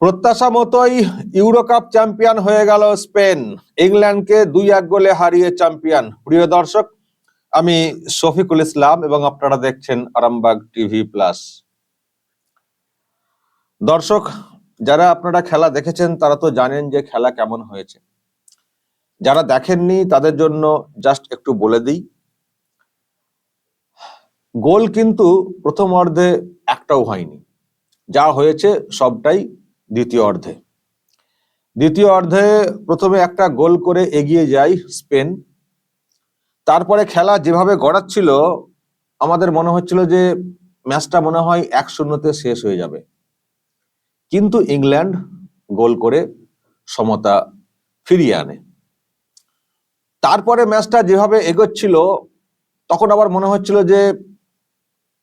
প্রত্যাশা মতোই euro cup champion হয়ে গেল স্পেন। ইংল্যান্ডকে দুই এক গোলে হারিয়ে চ্যাম্পিয়ন প্রিয় দর্শক, আমি শফিকুল ইসলাম এবং আপনারা দেখছেন আরামবাগ টিভি প্লাস। দর্শক, যারা আপনারা খেলা দেখেছেন, তারা তো জানেন যে খেলা কেমন হয়েছে। যারা দেখেননি, তাদের জন্য জাস্ট একটু বলে দিই। গোল কিন্তু প্রথম অর্ধে একটাও হয়নি। যা হয়েছে সবটাই দ্বিতীয় অর্ধে। দ্বিতীয় অর্ধে প্রথমে একটা গোল করে এগিয়ে যায় স্পেন। তারপরে খেলা যেভাবে গড়াচ্ছিল, আমাদের মনে হচ্ছিল যে ম্যাচটা মনে হয় এক শূন্যতে শেষ হয়ে যাবে। কিন্তু ইংল্যান্ড গোল করে সমতা ফিরিয়ে আনে। তারপরে ম্যাচটা যেভাবে এগোচ্ছিল, তখন আবার মনে হচ্ছিল যে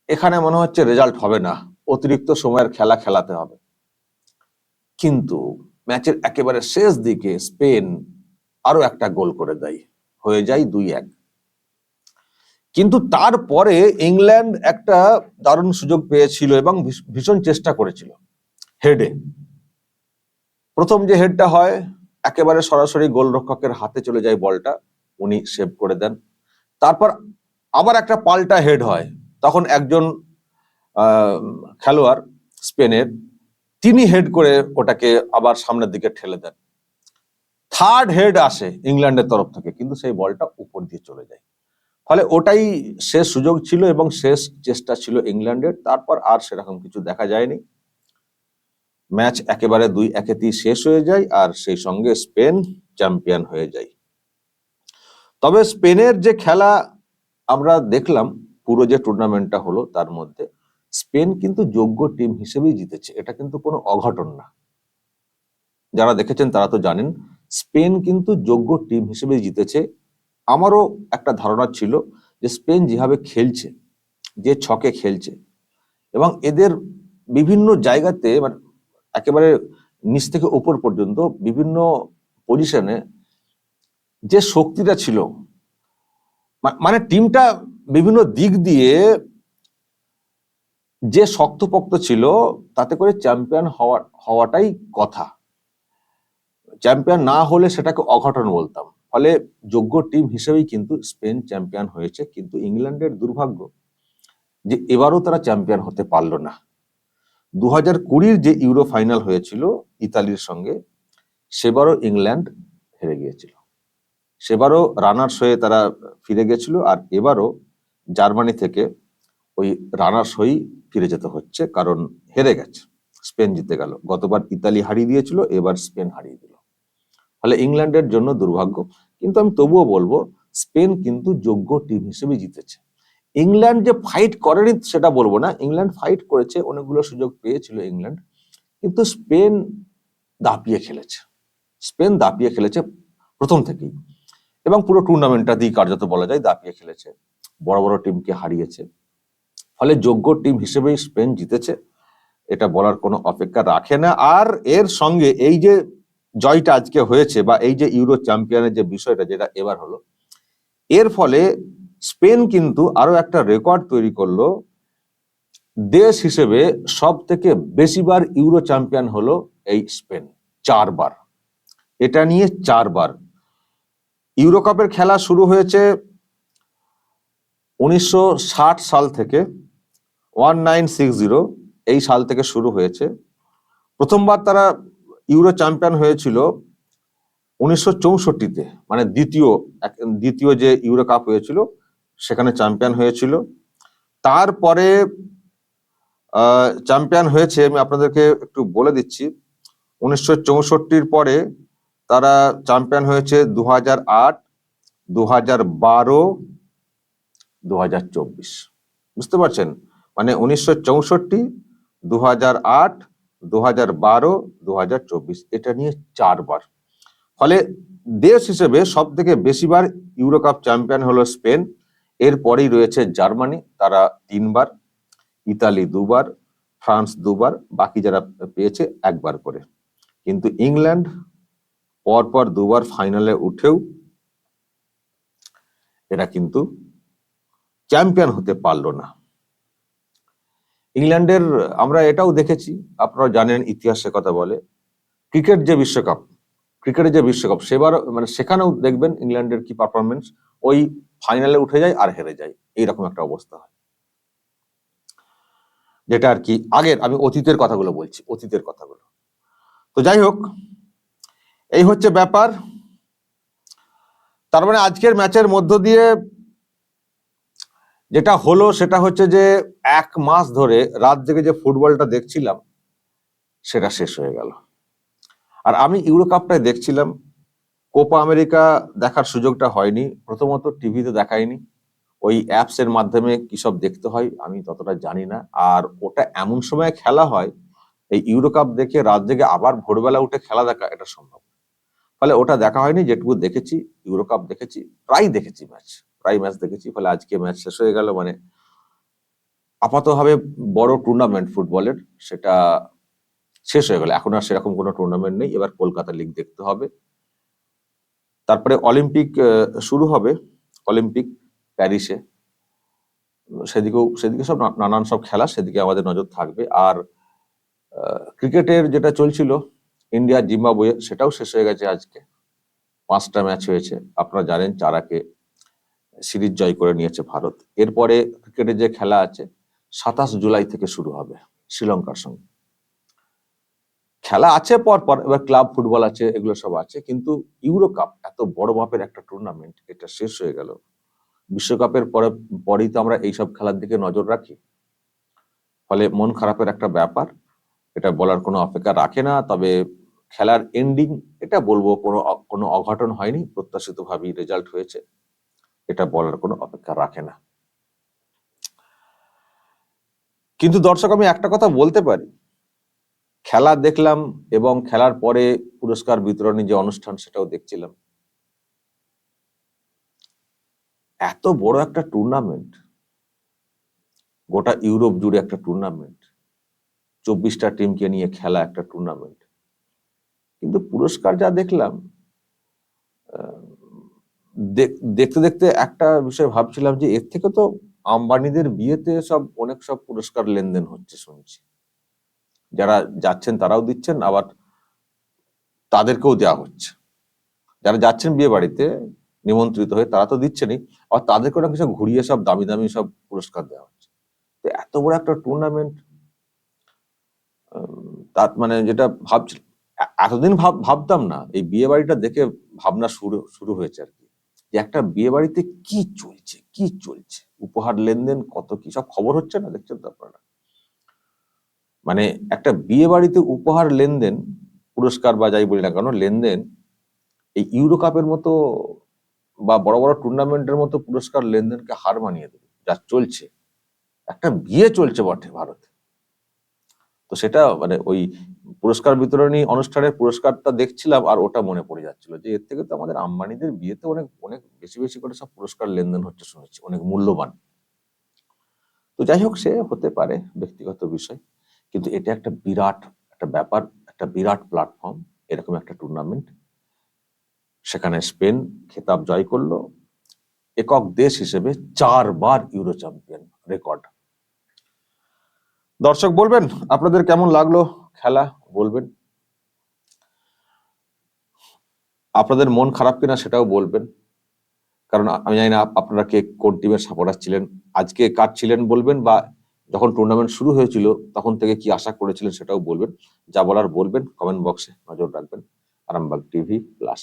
এখানে মনে হচ্ছে রেজাল্ট হবে না। অতিরিক্ত সময়ের খেলা খেলাতে হবে। কিন্তু ম্যাচের একেবারে শেষ দিকে স্পেন আরও একটা গোল করে দেয়, হয়ে যায় দুই এক। কিন্তু তারপরে ইংল্যান্ড একটা দারুণ সুযোগ পেয়েছিল এবং ভীষণ চেষ্টা করেছিল, হেডে। প্রথম যে হেডটা হয়, একেবারে সরাসরি গোলরক্ষকের হাতে চলে যায় বলটা, উনি সেভ করে দেন। তারপর আবার একটা পাল্টা হেড হয়, তখন একজন খেলোয়াড় স্পেনের তিনি হেড করে ওটাকে আবার সামনের দিকে ঠেলে দেন। থার্ড হেড আসে ইংল্যান্ডের তরফ থেকে, কিন্তু সেই বলটা উপর দিয়ে চলে যায়। ফলে ওটাই শেষ সুযোগ ছিল এবং শেষ চেষ্টা ছিল ইংল্যান্ডের। তারপর আর সেরকম কিছু দেখা যায়নি। ম্যাচ একেবারে দুই একেতেই শেষ হয়ে যায় আর সেই সঙ্গে স্পেন চ্যাম্পিয়ন হয়ে যায়। তবে স্পেনের যে খেলা আমরা দেখলাম, পুরো যে টুর্নামেন্টটা হলো তার মধ্যে স্পেন কিন্তু যোগ্য টিম হিসেবেই জিতেছে। এটা কিন্তু কোনো অঘটন না। যারা দেখেছেন তারা তো জানেন, স্পেন কিন্তু যোগ্য টিম হিসেবেই জিতেছে। আমারও একটা ধারণা ছিল যে স্পেন যেভাবে খেলছে, যে ছকে খেলছে, এবং এদের বিভিন্ন জায়গাতে মানে একেবারে নিচ থেকে উপর পর্যন্ত বিভিন্ন পজিশনে যে শক্তিটা ছিল মানে টিমটা বিভিন্ন দিক দিয়ে যে শক্তপোক্ত ছিল, তাতে করে চ্যাম্পিয়ন হওয়া হওয়াটাই কথা। চ্যাম্পিয়ন না হলে সেটাকে অঘটন বলতাম। ফলে যোগ্য টিম হিসেবেই কিন্তু স্পেন চ্যাম্পিয়ন হয়েছে। কিন্তু ইংল্যান্ডের দুর্ভাগ্য যে এবারও তারা চ্যাম্পিয়ন হতে পারল না। দু হাজার কুড়ির যে ইউরো ফাইনাল হয়েছিল ইতালির সঙ্গে, সেবারও ইংল্যান্ড হেরে গিয়েছিল। সেবারও রানার্স হয়ে তারা ফিরে গেছিল। আর এবারও জার্মানি থেকে ওই রানার্স হয়েই ফিরে যেতে হচ্ছে, কারণ হেরে গেছে। স্পেন জিতে গেল। গতবার ইতালি হারিয়ে দিয়েছিল, এবার স্পেন হারিয়ে দিল। ফলে ইংল্যান্ডের জন্য দুর্ভাগ্য। কিন্তু আমি তবুও বলব, স্পেন কিন্তু যোগ্য টিম হিসেবে জিতেছে। ইংল্যান্ড যে ফাইট করেনি সেটা বলব না। ইংল্যান্ড ফাইট করেছে, অনেকগুলো সুযোগ পেয়েছিল ইংল্যান্ড। কিন্তু স্পেন দাপিয়ে খেলেছে। স্পেন দাপিয়ে খেলেছে প্রথম থেকেই। এবং পুরো টুর্নামেন্টটা দিয়ে কার্যত বলা যায়, দাপিয়ে খেলেছে। বড় বড় টিমকে হারিয়েছে। ফলে যোগ্য টিম হিসেবেই স্পেন জিতেছে, এটা বলার কোনো অপেক্ষা রাখে না। আর এর সঙ্গে এই যে জয়টা আজকে হয়েছে বা এই যে ইউরো চ্যাম্পিয়নের যে বিষয়টা যেটা এবার হলো, এর ফলে স্পেন কিন্তু আরও একটা রেকর্ড তৈরি করল। দেশ হিসেবে সব থেকে বেশিবার ইউরো চ্যাম্পিয়ন হলো এই স্পেন, চারবার। এটা নিয়ে চারবার। ইউরো কাপের খেলা শুরু হয়েছে উনিশশো ষাট সাল থেকে। ওয়ান নাইন সিক্স জিরো এই সাল থেকে শুরু হয়েছে। প্রথমবার তারা ইউরো চ্যাম্পিয়ন হয়েছিল উনিশশো চৌষট্টিতে মানে দ্বিতীয় দ্বিতীয় যে ইউরো কাপ হয়েছিল, সেখানে চ্যাম্পিয়ন হয়েছিল। তারপরে চ্যাম্পিয়ন হয়েছে, আমি আপনাদেরকে একটু বলে দিচ্ছি। উনিশশো চৌষট্টির পরে তারা চ্যাম্পিয়ন হয়েছে দু হাজার আট দু হাজার বারো দু হাজার চব্বিশ। বুঝতে পারছেন? মানে উনিশশো চৌষট্টি দু হাজার আট দু হাজার বারো দু হাজার চব্বিশ। এটা নিয়ে চারবার। ফলে দেশ হিসেবে সব থেকে বেশিবার ইউরো কাপ চ্যাম্পিয়ন হলো স্পেন। এরপরেই রয়েছে জার্মানি, তারা তিনবার, ইতালি দুবার, ফ্রান্স দুবার, বাকি যারা পেয়েছে একবার করে। কিন্তু ইংল্যান্ড পরপর দুবার ফাইনালে উঠেও এরা কিন্তু চ্যাম্পিয়ন হতে পারল না। ইংল্যান্ডের, আমরা এটাও দেখেছি, আপনারা জানেন ইতিহাসের কথা বলে, ক্রিকেট যে বিশ্বকাপ, ক্রিকেটের যে বিশ্বকাপ, সেবার মানে সেখানেও দেখবেন ইংল্যান্ডের কি পারফরমেন্স ওই ফাইনালে উঠে যায় আর হেরে যায়, এইরকম একটা অবস্থা হয়। যেটা আর কি, আগের, আমি অতীতের কথাগুলো বলছি, অতীতের কথাগুলো। তো যাই হোক, এই হচ্ছে ব্যাপার। তার মানে আজকের ম্যাচের মধ্য দিয়ে যেটা হলো সেটা হচ্ছে যে এক মাস ধরে রাত জেগে যে ফুটবলটা দেখছিলাম, সেটা শেষ হয়ে গেল। আর আমি ইউরো কাপটায় দেখছিলাম কোপা আমেরিকা দেখার সুযোগটা হয়নি, প্রথমত টিভিতে দেখায়নি, ওই অ্যাপস এর মাধ্যমে কি সব দেখতে হয় আমি ততটা জানি না, আর ওটা এমন সময় খেলা হয়, এই ইউরো কাপ দেখে রাত জেগে আবার ভোরবেলা উঠে খেলা দেখা এটা সম্ভব ফলে ওটা দেখা হয়নি, যেটুকু দেখেছি ইউরো কাপ দেখেছি প্রায় দেখেছি ম্যাচ। প্রায় ম্যাচ দেখেছি, ফলে আজকে ম্যাচ শেষ হয়ে গেল। মানে আপাতভাবে বড় টুর্নামেন্ট ফুটবলের সেটা শেষ হয়ে গেল। এখন আর সেরকম কোনো টুর্নামেন্ট নেই। এবার কলকাতা লিগ দেখতে হবে। তারপরে অলিম্পিক শুরু হবে অলিম্পিক প্যারিসে সেদিকেও, সেদিকে সব নানান সব খেলা সেদিকে আমাদের নজর থাকবে। আর ক্রিকেটের যেটা চলছিল ইন্ডিয়া জিম্বাবুয়ে সেটাও শেষ হয়ে গেছে আজকে। পাঁচটা ম্যাচ হয়েছে। আপনারা জানেন চারাকে সিরিজ জয় করে নিয়েছে ভারত। এরপরে ক্রিকেটের যে খেলা আছে, সাতাশ জুলাই থেকে শুরু হবে শ্রীলঙ্কার সঙ্গে। খেলা আছে পর পর, এবার ক্লাব ফুটবল আছে, এগুলো সব আছে, কিন্তু ইউরো কাপ এত বড় মাপের একটা টুর্নামেন্ট এটা শেষ হয়ে গেল। বিশ্বকাপের পরে, পরেই তো আমরা এইসব খেলার দিকে নজর রাখি। ফলে মন খারাপের একটা ব্যাপার, এটা বলার কোনো অপেক্ষা রাখে না, তবে খেলার এন্ডিং এটা বলব, কোনো কোনো অঘটন হয়নি প্রত্যাশিত ভাবেই রেজাল্ট হয়েছে। এটা বলার কোনো অপেক্ষা রাখে না। কিন্তু দর্শক, আমি একটা কথা বলতে পারি। খেলা দেখলাম এবং খেলার পরে পুরস্কার বিতরণী যে অনুষ্ঠান, সেটাও দেখছিলাম। এত বড় একটা টুর্নামেন্ট গোটা ইউরোপ জুড়ে একটা টুর্নামেন্ট চব্বিশটা টিমকে নিয়ে খেলা একটা টুর্নামেন্ট কিন্তু পুরস্কার যা দেখলাম দেখতে দেখতে একটা বিষয় ভাবছিলাম যে এর থেকে তো আম্বানিদের বিয়েতে সব অনেক সব পুরস্কার লেনদেন হচ্ছে শুনছি। যারা যাচ্ছেন তারাও দিচ্ছেন, আবার তাদেরকেও দেওয়া হচ্ছে। যারা যাচ্ছেন বিয়ে বাড়িতে, নিমন্ত্রিত হয়ে তারা তো দিচ্ছেনই আর তাদেরকে ওরা কিছু ঘুরিয়ে সব দামি দামি সব পুরস্কার দেওয়া হচ্ছে। তো এত বড় একটা টুর্নামেন্ট তার মানে যেটা ভাবছি এতদিন ভাব, ভাবতাম না, এই বিয়ে বাড়িটা দেখে ভাবনা শুরু শুরু হয়েছে আর কি। যে একটা বিয়ে বাড়িতে কি চলছে কি চলছে, উপহার লেনদেন কত কি, সব খবর হচ্ছে না? দেখছেন তো আপনারা? মানে একটা বিয়ে বাড়িতে উপহার লেনদেন, পুরস্কার বা যাই বলি না কেন, লেনদেন, এই ইউরো কাপের মতো বা বড় বড় টুর্নামেন্টের মতো পুরস্কার লেনদেনকে হার মানিয়ে দেবে। যা চলছে, একটা বিয়ে চলছে বটে ভারতে। তো সেটা মানে ওই পুরস্কার বিতরণী অনুষ্ঠানের পুরস্কারটা দেখছিলাম আর ওটা মনে পড়ে যাচ্ছিল যে এর থেকে তো আমাদের আম্বানিদের বিয়েতে অনেক অনেক বেশি বেশি করে সব পুরস্কার লেনদেন হচ্ছে শুনেছি, অনেক মূল্যবান। তো যাই হোক, সে হতে পারে ব্যক্তিগত বিষয়, কিন্তু এটা একটা বিরাট একটা ব্যাপার, একটা বিরাট প্ল্যাটফর্ম এরকম একটা টুর্নামেন্ট সেখানে স্পেন, খেতাব জয় করল, একক দেশ হিসেবে চারবার ইউরো চ্যাম্পিয়ন রেকর্ড। দর্শক বলবেন, আপনাদের কেমন লাগল খেলা? বলবেন। আপনাদের মন খারাপ কিনা সেটাও বলবেন। কারণ আমি জানি না আপনারা কে কোন টিমের সাপোর্টার ছিলেন। আজকে কার ছিলেন বলবেন বা যখন টুর্নামেন্ট শুরু হয়েছিল, তখন থেকে কি আশা করেছিলেন সেটাও বলবেন। যা বলার বলবেন কমেন্ট বক্সে নজর রাখবেন। Arambagh TV plus